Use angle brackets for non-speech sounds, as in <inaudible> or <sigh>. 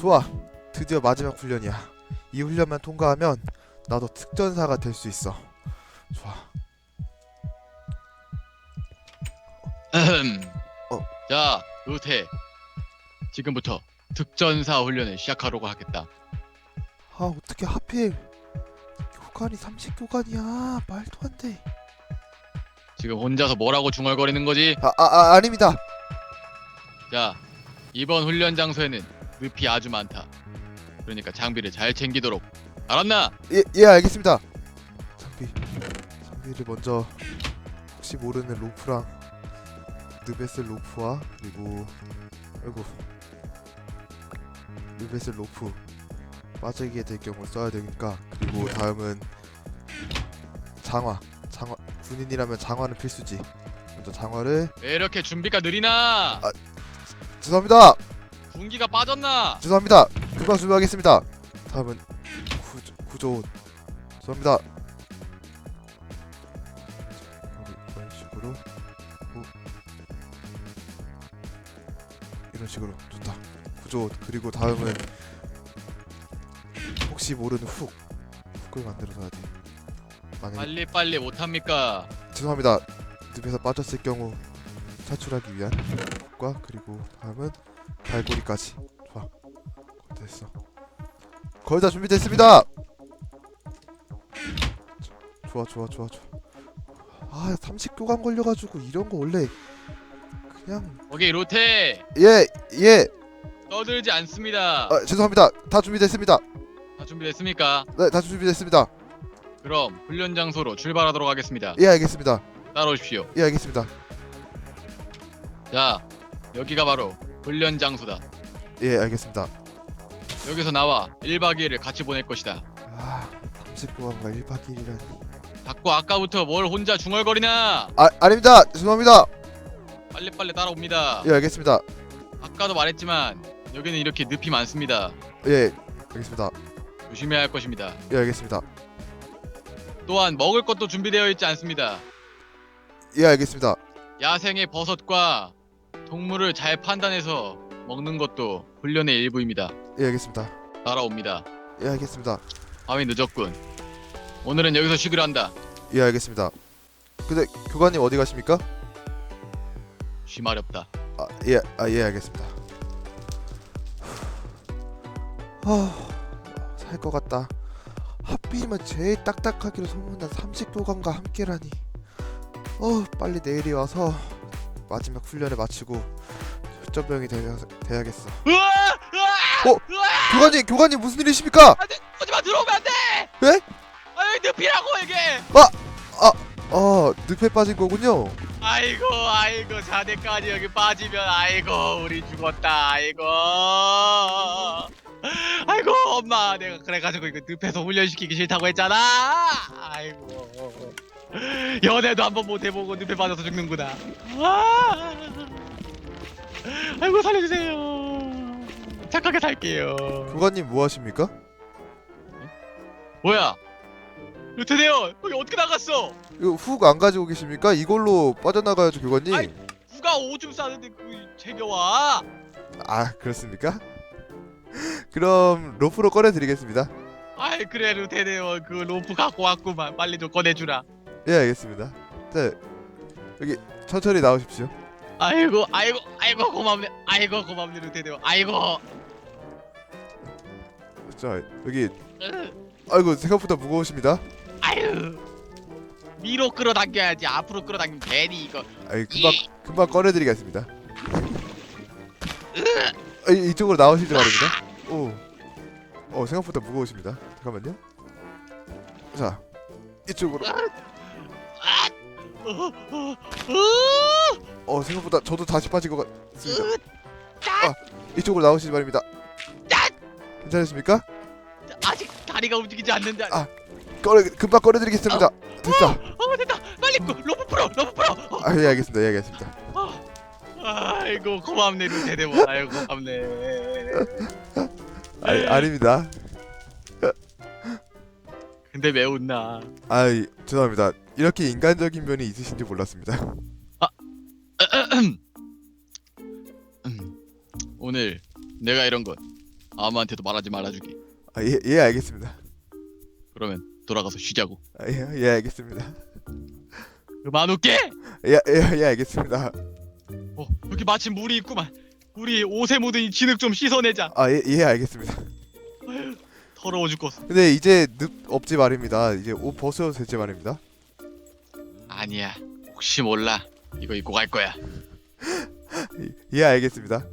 좋아. 드디어 마지막 훈련이야. 이 훈련만 통과하면 나도 특전사가 될 수 있어. 좋아. 음. 어. 자, 루테. 지금부터 특전사 훈련을 시작하려고 하겠다. 아 어떻게 하필 교관이 30교관이야 말도 안 돼. 지금 혼자서 뭐라고 중얼거리는 거지? 아, 아, 아 아닙니다. 자, 이번 훈련 장소에는 늪이 아주 많다. 그러니까 장비를 잘 챙기도록. 알았나? 예, 예 알겠습니다. 장비 장비를 먼저 혹시 모르는 로프랑 느베스 로프와 그리고 아이고 느베스 로프 빠지게 될 경우 써야 되니까 그리고 다음은 장화 장화 군인이라면 장화는 필수지. 먼저 장화를 왜 이렇게 준비가 느리나? 아. 죄송합니다. 군기가 빠졌나? 죄송합니다. 금방 준비하겠습니다. 다음은 구조, 구조 옷. 죄송합니다. 이런 식으로 오. 이런 식으로 좋다. 구조 옷 그리고 다음은 혹시 모르는 훅 훅을 만들어줘야 돼. 만약 빨리 빨리 못합니까? 죄송합니다. 늪에서 빠졌을 경우 탈출하기 위한 과 그리고 다음은 갈고리까지. 좋아. 됐어. 거의 다 준비됐습니다. 좋아 좋아 좋아 좋아. 아 30교관 걸려가지고 이런 거 원래 그냥 거기 루테 예 예. 떠들지 않습니다. 아, 죄송합니다. 다 준비됐습니다. 다 준비됐습니까? 네, 다 준비됐습니다. 그럼 훈련 장소로 출발하도록 하겠습니다. 예 알겠습니다. 따라오십시오. 예 알겠습니다. 자, 여기가 바로 훈련 장소다. 예 알겠습니다. 여기서 나와 1박 2일을 같이 보낼 것이다. 아 30교관과 1박 2일이라니. 자꾸 아까부터 뭘 혼자 중얼거리나? 아 아닙니다. 죄송합니다. 빨리빨리 따라옵니다. 예 알겠습니다. 아까도 말했지만 여기는 이렇게 늪이 많습니다. 예 알겠습니다. 조심해야 할 것입니다. 예 알겠습니다. 또한 먹을 것도 준비되어 있지 않습니다. 예 알겠습니다. 야생의 버섯과 동물을 잘 판단해서 먹는 것도 훈련의 일부입니다. 예 알겠습니다. 따라옵니다. 예 알겠습니다. 밤이 늦었군. 오늘은 여기서 쉬기로 한다. 예 알겠습니다. 근데 교관님 어디 가십니까? 쉬마렵다. 아 예 아 예 알겠습니다. 아 살 것 같다. 하필이면 제일 딱딱하기로 소문난 30교관과 함께라니. 어 빨리 내일이 와서 마지막 훈련을 마치고 혈전병이 되야, 돼야겠어. 으아! 으아! 어? 교관님 교관님 무슨 일이십니까? 안돼! 오지 마 들어오면 안돼! 예? 아이 늪이라고 이게! 아 늪에 빠진 거군요. 아이고 아이고 자네까지 여기 빠지면 아이고 우리 죽었다 아이고 아이고 엄마 내가 그래가지고 이거 늪에서 훈련시키기 싫다고 했잖아 아이고 <laughs> 연애도 한 번 못 해보고 늪에 빠져서 죽는구나 아, 아이고 살려주세요 착하게 살게요 교관님 뭐 하십니까? 뭐야 루테네요 거기 어떻게 나갔어 이거 훅 안 가지고 계십니까? 이걸로 빠져나가야죠 교관님. 아이. 누가 오줌 싸는데 그 챙겨와 아 그렇습니까? <laughs> 그럼 로프로 꺼내드리겠습니다. 아이 그래 루테네요 그 로프 갖고 왔구만 빨리 좀 꺼내주라 예 알겠습니다. 자 여기 천천히 나오십시오. 아이고 아이고 아이고 고맙네 아이고 고맙네 루테네요 아이고 자 여기 으, 아이고 생각보다 무거우십니다. 아유 위로 끌어당겨야지 앞으로 끌어당기면 괜히 이거 아이 금방 금방 꺼내드리겠습니다. 아, 이- 이쪽으로 나오실 줄 알입니다. 오, 어 생각보다 무거우십니다. 잠깐만요. 자 이쪽으로. 아, 어, 어, 어, 어 생각보다 저도 다시 빠진 것 같습니다. 으, 짜, 이쪽으로 나오시지 말입니다. 짜, 괜찮으십니까? 아직 다리가 움직이지 않는데 아. 꺼내 금방 꺼내드리겠습니다. 됐다. 어 됐다 빨리 그 로프 풀어 로프 풀어 어, 아예 알겠습니다. 예 알겠습니다. 아이고 고맙네 루테네요 아이고 고맙네 아니 아닙니다. 근데 왜 웃나 아이 죄송합니다. 이렇게 인간적인 면이 있으신지 몰랐습니다. <clears throat> 음, 오늘 내가 이런 것 아무한테도 말하지 말아주기 아, 예, 예 알겠습니다. 그러면 돌아가서 쉬자고 아, 예, 예 알겠습니다. 그만 웃게 예, 예, 예 알겠습니다. 어 여기 마침 물이 있구만 우리 옷에 묻은 이 진흙 좀 씻어내자 아, 예, 예 알겠습니다. <laughs> 더러워 죽겠어 근데 이제 늪 없지 말입니다. 이제 옷 벗어도 되지 말입니다. 아니야. 혹시 몰라. 이거 입고 갈 거야. 예, 예 알겠습니다.